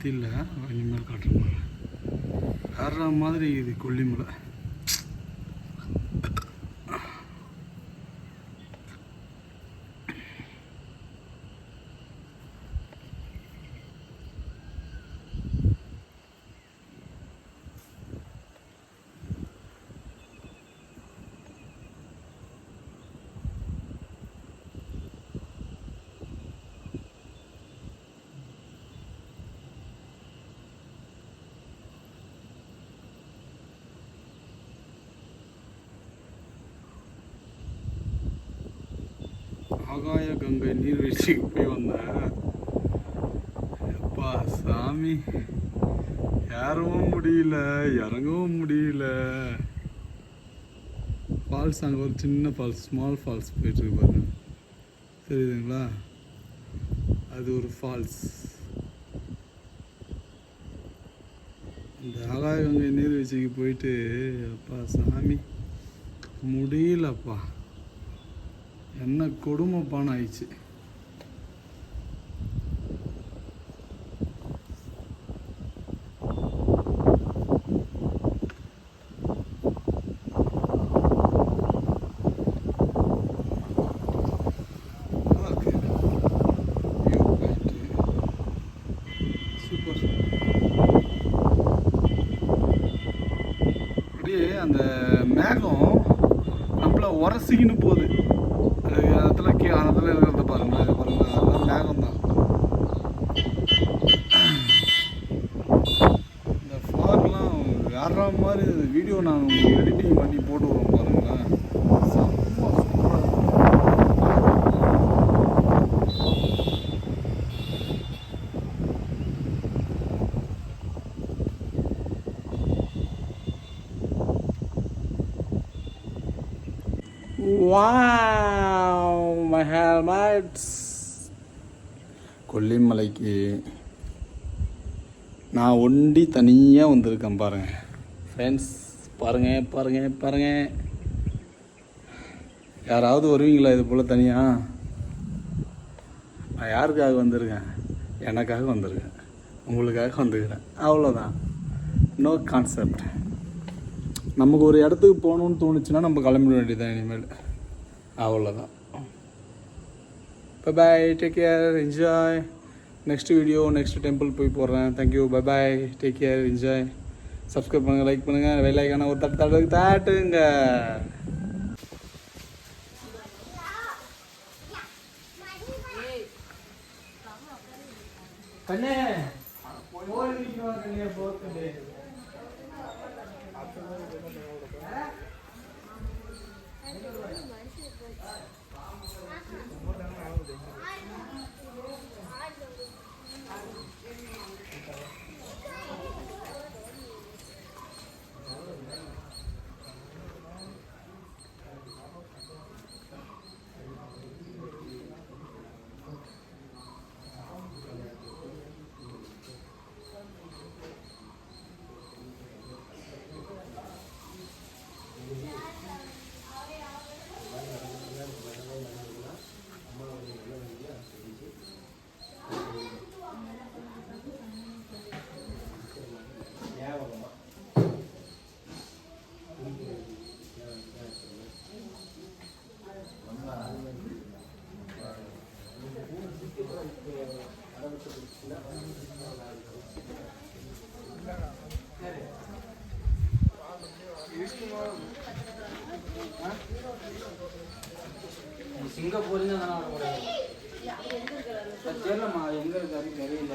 மத்தியில் இனிமேல் காட்டுறேன் வர்ற மாதிரி இது கொல்லிமலை ஆகாய கங்கை நீர்வீழ்ச்சிக்கு போய் வந்தேன் அப்பா சாமி ஏறவும் முடியல இறங்கவும் முடியல ஃபால்ஸ் அங்கே ஒரு சின்ன ஃபால்ஸ் ஸ்மால் ஃபால்ஸ் போயிட்டுருக்கு பாருங்க தெரியுதுங்களா அது ஒரு ஃபால்ஸ் இந்த ஆகாய கங்கை நீர்வீழ்ச்சிக்கு போயிட்டு அப்பா சாமி முடியலப்பா என்ன பானம் ஆயிடுச்சு அப்படியே அந்த மேகம் நம்மள உரசிக்கின்னு போகுது. இடத்துல கீ அந்த இடத்துல இருக்கிறத பாருங்க. அது பாருங்க அதெல்லாம் மேகம் தான். இந்த ஃபார்லாம் வேற மாதிரி வீடியோ நான் உங்களுக்கு எடிட்டிங் பண்ணி போட்டு வருவோம் Wow, கொல்லிமலைக்கு நான் ஒண்டி தனியாக வந்திருக்கேன் பாருங்கள் ஃப்ரெண்ட்ஸ் பாருங்கள் பாருங்கள் பாருங்கள் யாராவது வருவீங்களா இது போல் தனியாக நான் யாருக்காக வந்திருக்கேன்? எனக்காக வந்திருக்கேன். உங்களுக்காக வந்துருக்கிறேன். அவ்வளோதான் நோ கான்செப்ட் நமக்கு ஒரு இடத்துக்கு போகணுன்னு தோணுச்சுன்னா நம்ம கிளம்பிட வேண்டியதுதான் இனிமேல். அவ்வளோதான் bye take care enjoy next video next temple போய் போடுறேன் thank you bye bye take care enjoy subscribe பண்ணுங்கள் லைக் பண்ணுங்கள் வெள்ளைக்கான ஒரு தட்டு தட்டுக்கு தாட்டுங்க கண்ணே கண்ணே போட்டு சிங்கப்பூர்ல தானே வர முடியாது தெரியலம்மா எங்க இருக்காரு தெரியல.